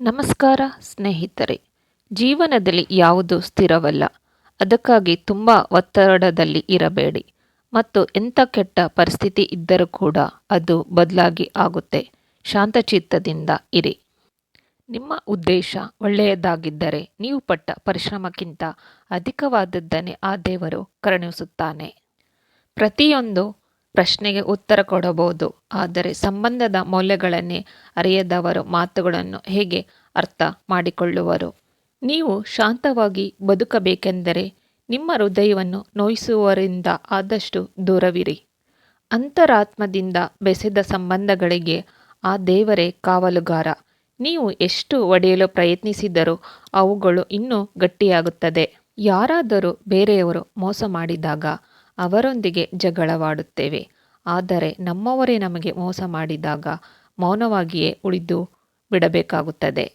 ನಮಸ್ಕಾರ ಸ್ನೇಹಿತರೆ. ಜೀವನದಲ್ಲಿ ಯಾವುದು ಸ್ಥಿರವಲ್ಲ, ಅದಕ್ಕಾಗಿ ತುಂಬ ಒತ್ತಡದಲ್ಲಿ ಇರಬೇಡಿ. ಮತ್ತು ಎಂಥ ಕೆಟ್ಟ ಪರಿಸ್ಥಿತಿ ಇದ್ದರೂ ಕೂಡ ಅದು ಬದಲಾಗಿ ಆಗುತ್ತೆ. ಶಾಂತಚಿತ್ತದಿಂದ ಇರಿ. ನಿಮ್ಮ ಉದ್ದೇಶ ಒಳ್ಳೆಯದಾಗಿದ್ದರೆ ನೀವು ಪಟ್ಟ ಪರಿಶ್ರಮಕ್ಕಿಂತ ಅಧಿಕವಾದದ್ದನ್ನೇ ಆ ದೇವರು ಕರುಣಿಸುತ್ತಾನೆ. ಪ್ರತಿಯೊಂದು ಪ್ರಶ್ನೆಗೆ ಉತ್ತರ ಕೊಡಬಹುದು. ಆದರೆ ಸಂಬಂಧದ ಮೌಲ್ಯಗಳನ್ನೇ ಅರಿಯದವರು ಮಾತುಗಳನ್ನು ಹೇಗೆ ಅರ್ಥ ಮಾಡಿಕೊಳ್ಳುವರು? ನೀವು ಶಾಂತವಾಗಿ ಬದುಕಬೇಕೆಂದರೆ ನಿಮ್ಮ ಹೃದಯವನ್ನು ನೋಯಿಸುವವರಿಂದ ಆದಷ್ಟು ದೂರವಿರಿ. ಅಂತರಾತ್ಮದಿಂದ ಬೆಸೆದ ಸಂಬಂಧಗಳಿಗೆ ಆ ದೇವರೇ ಕಾವಲುಗಾರ. ನೀವು ಎಷ್ಟು ಒಡೆಯಲು ಪ್ರಯತ್ನಿಸಿದರೂ ಅವುಗಳು ಇನ್ನೂ ಗಟ್ಟಿಯಾಗುತ್ತದೆ. ಯಾರಾದರೂ ಬೇರೆಯವರು ಮೋಸ ಮಾಡಿದಾಗ ಅವರೊಂದಿಗೆ ಜಗಳವಾಡುತ್ತೇವೆ. ಆದರೆ ನಮ್ಮವರೇ ನಮಗೆ ಮೋಸ ಮಾಡಿದಾಗ ಮೌನವಾಗಿಯೇ ಉಳಿದು ಬಿಡಬೇಕಾಗುತ್ತದೆ.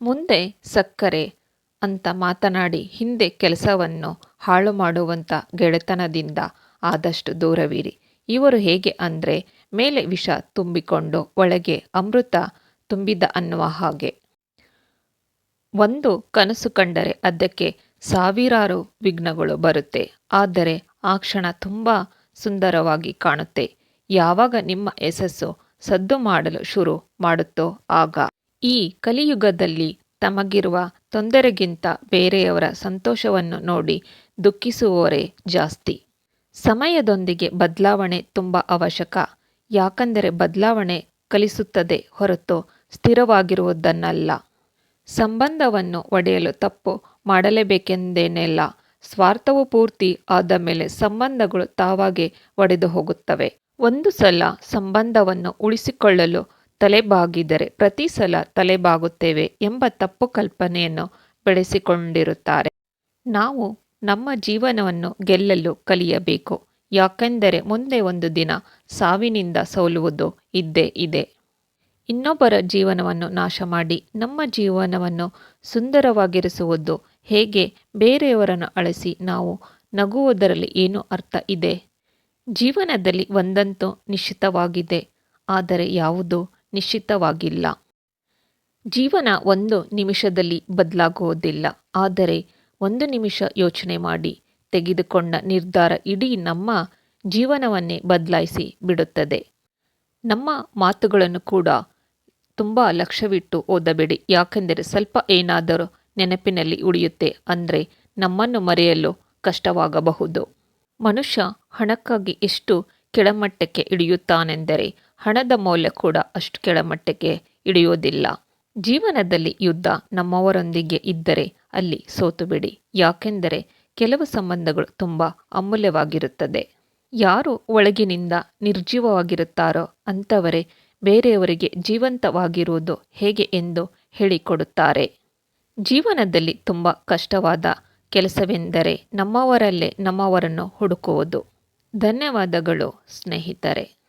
ಮುಂದೆ ಸಕ್ಕರೆ ಅಂತ ಮಾತನಾಡಿ ಹಿಂದೆ ಕೆಲಸವನ್ನು ಹಾಳು ಮಾಡುವಂಥ ಗೆಳೆತನದಿಂದ ಆದಷ್ಟು ದೂರವಿರಿ. ಇವರು ಹೇಗೆ ಅಂದರೆ ಮೇಲೆ ವಿಷ ತುಂಬಿಕೊಂಡು ಒಳಗೆ ಅಮೃತ ತುಂಬಿದ ಅನ್ನುವ ಹಾಗೆ. ಒಂದು ಕನಸು ಕಂಡರೆ ಅದಕ್ಕೆ ಸಾವಿರಾರು ವಿಘ್ನಗಳು ಬರುತ್ತೆ. ಆದರೆ ಆ ಕ್ಷಣ ತುಂಬ ಸುಂದರವಾಗಿ ಕಾಣುತ್ತೆ. ಯಾವಾಗ ನಿಮ್ಮ ಯಶಸ್ಸು ಸದ್ದು ಮಾಡಲು ಶುರು ಮಾಡುತ್ತೋ ಆಗ. ಈ ಕಲಿಯುಗದಲ್ಲಿ ತಮಗಿರುವ ತೊಂದರೆಗಿಂತ ಬೇರೆಯವರ ಸಂತೋಷವನ್ನು ನೋಡಿ ದುಃಖಿಸುವವರೇ ಜಾಸ್ತಿ. ಸಮಯದೊಂದಿಗೆ ಬದಲಾವಣೆ ತುಂಬ ಅವಶ್ಯಕ. ಯಾಕಂದರೆ ಬದಲಾವಣೆ ಕಲಿಸುತ್ತದೆ ಹೊರತು ಸ್ಥಿರವಾಗಿರುವುದನ್ನಲ್ಲ. ಸಂಬಂಧವನ್ನು ಒಡೆಯಲು ತಪ್ಪು ಮಾಡಲೇಬೇಕೆಂದೇನೆಲ್ಲ. ಸ್ವಾರ್ಥವು ಪೂರ್ತಿ ಆದ ಮೇಲೆ ಸಂಬಂಧಗಳು ತಾವಾಗೆ ಒಡೆದು ಹೋಗುತ್ತವೆ. ಒಂದು ಸಲ ಸಂಬಂಧವನ್ನು ಉಳಿಸಿಕೊಳ್ಳಲು ತಲೆಬಾಗಿದರೆ ಪ್ರತಿ ಸಲ ತಲೆಬಾಗುತ್ತೇವೆ ಎಂಬ ತಪ್ಪು ಕಲ್ಪನೆಯನ್ನು ಬೆಳೆಸಿಕೊಂಡಿರುತ್ತಾರೆ. ನಾವು ನಮ್ಮ ಜೀವನವನ್ನು ಗೆಲ್ಲಲು ಕಲಿಯಬೇಕು. ಯಾಕೆಂದರೆ ಮುಂದೆ ಒಂದು ದಿನ ಸಾವಿನಿಂದ ಸೋಲುವುದು ಇದ್ದೇ ಇದೆ. ಇನ್ನೊಬ್ಬರ ಜೀವನವನ್ನು ನಾಶ ಮಾಡಿ ನಮ್ಮ ಜೀವನವನ್ನು ಸುಂದರವಾಗಿರಿಸುವುದು ಹೇಗೆ ಬೇರೆಯವರನ್ನು ಅಳಿಸಿ ನಾವು ನಗುವುದರಲ್ಲಿ ಏನು ಅರ್ಥ ಇದೆ? ಜೀವನದಲ್ಲಿ ಒಂದಂತೂ ನಿಶ್ಚಿತವಾಗಿದೆ, ಆದರೆ ಯಾವುದೂ ನಿಶ್ಚಿತವಾಗಿಲ್ಲ. ಜೀವನ ಒಂದು ನಿಮಿಷದಲ್ಲಿ ಬದಲಾಗುವುದಿಲ್ಲ, ಆದರೆ ಒಂದು ನಿಮಿಷ ಯೋಚನೆ ಮಾಡಿ, ತೆಗೆದುಕೊಂಡ ನಿರ್ಧಾರ ಇಡೀ ನಮ್ಮ ಜೀವನವನ್ನೇ ಬದಲಾಯಿಸಿ ಬಿಡುತ್ತದೆ. ನಮ್ಮ ಮಾತುಗಳನ್ನು ಕೂಡ ತುಂಬ ಲಕ್ಷ್ಯವಿಟ್ಟು ಓದಬೇಡಿ, ಯಾಕೆಂದರೆ ಸ್ವಲ್ಪ ಏನಾದರೂ ನೆನಪಿನಲ್ಲಿ ಉಳಿಯುತ್ತೆ ಅಂದರೆ ನಮ್ಮನ್ನು ಮರೆಯಲು ಕಷ್ಟವಾಗಬಹುದು. ಮನುಷ್ಯ ಹಣಕ್ಕಾಗಿ ಎಷ್ಟು ಕೆಳಮಟ್ಟಕ್ಕೆ ಇಳಿಯುತ್ತಾನೆಂದರೆ ಹಣದ ಮೌಲ್ಯ ಕೂಡ ಅಷ್ಟು ಕೆಳಮಟ್ಟಕ್ಕೆ ಇಳಿಯೋದಿಲ್ಲ ಜೀವನದಲ್ಲಿ ಯುದ್ಧ ನಮ್ಮವರೊಂದಿಗೆ ಇದ್ದರೆ ಅಲ್ಲಿ ಸೋತುಬಿಡಿ. ಯಾಕೆಂದರೆ ಕೆಲವು ಸಂಬಂಧಗಳು ತುಂಬ ಅಮೂಲ್ಯವಾಗಿರುತ್ತದೆ. ಯಾರು ಒಳಗಿನಿಂದ ನಿರ್ಜೀವವಾಗಿರುತ್ತಾರೋ ಅಂಥವರೇ ಬೇರೆಯವರಿಗೆ ಜೀವಂತವಾಗಿರುವುದು ಹೇಗೆ ಎಂದು ಹೇಳಿಕೊಡುತ್ತಾರೆ. ಜೀವನದಲ್ಲಿ ತುಂಬ ಕಷ್ಟವಾದ ಕೆಲಸವೆಂದರೆ ನಮ್ಮವರಲ್ಲೇ ನಮ್ಮವರನ್ನು ಹುಡುಕುವುದು. ಧನ್ಯವಾದಗಳು ಸ್ನೇಹಿತರೆ.